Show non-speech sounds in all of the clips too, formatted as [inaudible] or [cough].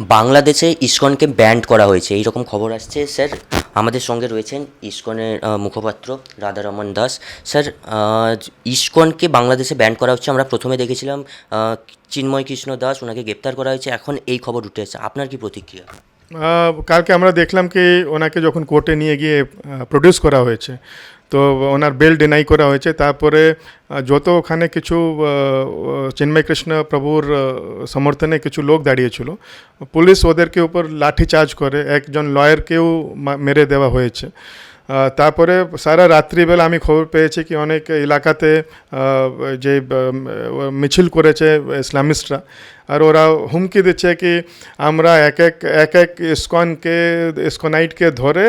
বাংলাদেশে ইস্কনকে ব্যান্ড করা হয়েছে। এই রকম খবর আসছে, স্যার। আমাদের সঙ্গে রয়েছেন ইস্কনের মুখপাত্র রাধারমন দাস। স্যার ইস্কনকে বাংলাদেশে ব্যান্ড করা হচ্ছে, আমরা প্রথমে দেখেছিলাম চিন্ময় কৃষ্ণ দাস ওনাকে গ্রেপ্তার করা হয়েছে। এখন এই খবর উঠে এসেছে। আপনার কি প্রতিক্রিয়া? কালকে আমরা দেখলাম কি ওনাকে যখন কোর্টে নিয়ে গিয়ে প্রডিউস করা হয়েছে, তো ওনার বেল ডিনাই করা হয়েছে, তারপরে যত ওখানে কিছু চিন্ময় কৃষ্ণ প্রভুর সমর্থনে কিছু লোক দাঁড়িয়েছিল, পুলিশ ওদেরকে উপর লাঠি চার্জ করে, একজন লয়ারকেও মেরে দেওয়া হয়েছে। তারপরে সারা রাত্রিবেলা আমি খবর পেয়েছি কি অনেক এলাকাতে যে মিছিল করেছে ইসলামিস্টরা। আর ওরা হুমকি দিচ্ছে কি আমরা এক এক এক এক ইসকনকে, ইসকনাইটকে ধরে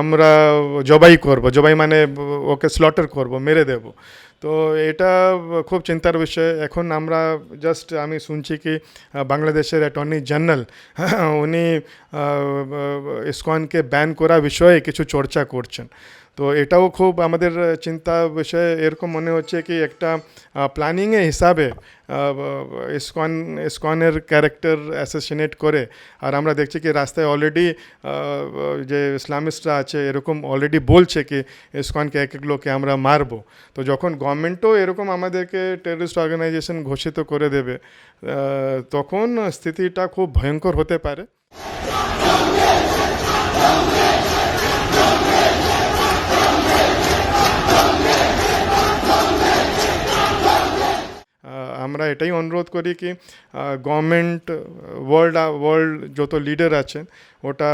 আমরা জবাই করব। জবাই মানে ওকে স্লটার করব, মেরে দেব। তো এটা খুব চিন্তার বিষয়। এখন আমরা জাস্ট আমি শুনছি কি বাংলাদেশের অ্যাটর্নি জেনারেল [laughs] উনি ইসকনকে ব্যান করা বিষয়ে কিছু চর্চা করছেন। তো এটাও খুব আমাদের চিন্তা বিষয়ে। এরকম মনে হচ্ছে কি, একটা প্ল্যানিংয়ে হিসাবে ইসকন, ইসকনের ক্যারেক্টার অ্যাসেসিনেট করে। আর আমরা দেখছি কি, রাস্তায় অলরেডি যে ইসলামিস্টরা আছে, এরকম অলরেডি বলছে কি, ইসকনকে এক এক লোককে আমরা মারবো। তো যখন গভর্নমেন্টও এরকম আমাদেরকে টেররিস্ট অর্গানাইজেশন ঘোষিত করে দেবে তখন স্থিতিটা খুব ভয়ঙ্কর হতে পারে। আমরা এটাই অনুরোধ করি কি গভর্নমেন্ট ওয়ার্ল্ড ওয়ার্ল্ড যত লিডার আছেন, ওটা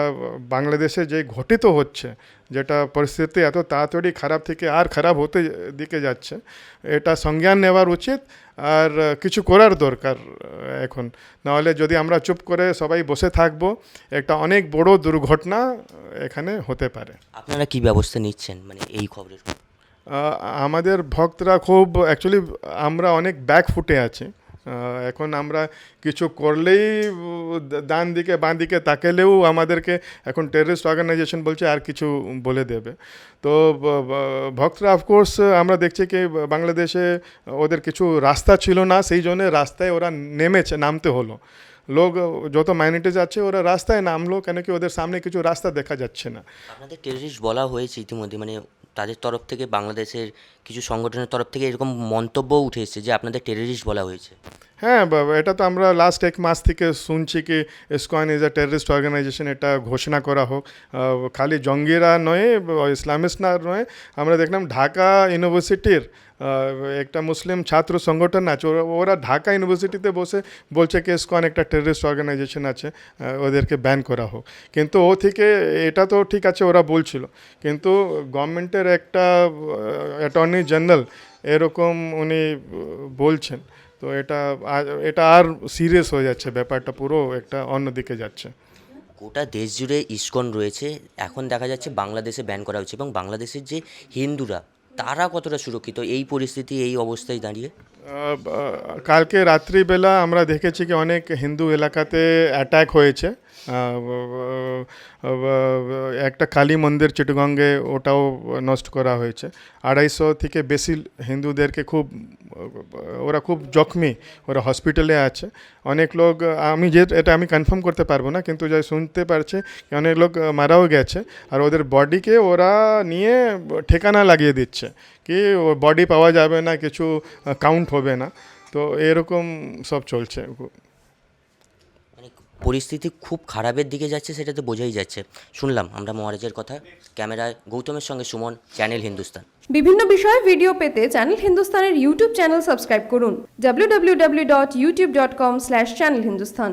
বাংলাদেশে যে ঘটিত হচ্ছে, যেটা পরিস্থিতি এত তাড়াতাড়ি খারাপ থেকে আর খারাপ হতে দিকে যাচ্ছে, এটা সংজ্ঞান নেওয়ার উচিত আর কিছু করার দরকার এখন। নাহলে যদি আমরা চুপ করে সবাই বসে থাকব, একটা অনেক বড় দুর্ঘটনা এখানে হতে পারে। আপনারা কি ব্যবস্থা নিচ্ছেন মানে এই খবরের আমাদের ভক্তরা খুব অ্যাকচুয়ালি আমরা অনেক ব্যাক ফুটে আছি। এখন আমরা কিছু করলেই ডান দিকে, বাঁ দিকে তাকালেও আমাদেরকে এখন টেররিস্ট অর্গানাইজেশন বলছে, আর কিছু বলে দেবে। তো ভক্তরা অফকোর্স আমরা দেখছি কি, বাংলাদেশে ওদের কিছু রাস্তা ছিল না, সেই জন্য রাস্তায় ওরা নেমেছে, নামতে হলো। লোক, যত মাইনরিটিজ আছে ওরা রাস্তায় নামলো, কেন কি ওদের সামনে কিছু রাস্তা দেখা যাচ্ছে না। আপনাদের টেররিস্ট বলা হয়েছে ইতিমধ্যে মানে তাদের তরফ থেকে, বাংলাদেশের কিছু সংগঠনের তরফ থেকে এরকম মন্তব্য উঠে এসেছে যে আপনাদের টেররিস্ট বলা হয়েছে। হ্যাঁ এটা তো আমরা লাস্ট এক মাস থেকে শুনছি কি ISKCON is a terrorist organisation এটা ঘোষণা করা হোক। খালি জঙ্গিরা নয় ইসলামিস্ট না নয়, আমরা দেখলাম ঢাকা ইউনিভার্সিটির একটা মুসলিম ছাত্র সংগঠন আছে, ওরা ঢাকা ইউনিভার্সিটিতে বসে বলছে কি ইসকন একটা টেররিস্ট অর্গানাইজেশন আছে ওদেরকে ব্যান করা হোক। কিন্তু ও থেকে এটা তো ঠিক আছে, ওরা বলছিল। কিন্তু গভর্নমেন্টের একটা অ্যাটর্নি জেনারেল এরকম উনি বলছেন। তো এটা এটা আর সিরিয়াস হয়ে যাচ্ছে ব্যাপারটা পুরো একটা অন্যদিকে যাচ্ছে। গোটা দেশ জুড়ে ইস্কন রয়েছে এখন দেখা যাচ্ছে বাংলাদেশে ব্যান করা হচ্ছে এবং বাংলাদেশের যে হিন্দুরা তারা কতটা সুরক্ষিত? এই পরিস্থিতি এই অবস্থায় দাঁড়িয়ে? কালকে রাত্রিবেলা আমরা দেখেছি কি অনেক হিন্দু এলাকাতে অ্যাটাক হয়েছে। একটা কালী মন্দির চিটগঙ্গে ওটাও নষ্ট করা হয়েছে। আড়াইশো থেকে বেশি হিন্দুদেরকে খুব, ওরা খুব জখমি, ওরা হসপিটালে আছে। অনেক লোক, আমি যে, এটা আমি কনফার্ম করতে পারব না, কিন্তু যা শুনতে পারছে অনেক লোক মারাও গেছে, আর ওদের বডিকে ওরা নিয়ে ঠিকানা লাগিয়ে দিচ্ছে, কি বডি পাওয়া যাবে না, কিছু কাউন্ট হবে না। তো এরকম সব চলছে। মানে পরিস্থিতি খুব খারাপের দিকে যাচ্ছে সেটা তো বোঝাই যাচ্ছে। শুনলাম আমরা মহারাজের কথা। ক্যামেরায় গৌতমের সঙ্গে সুমন, চ্যানেল হিন্দুস্তান। বিভিন্ন বিষয়ে ভিডিও পেতে চ্যানেল হিন্দুস্তানের ইউটিউব চ্যানেল সাবস্ক্রাইব করুন। www.youtube.com/channelhindustan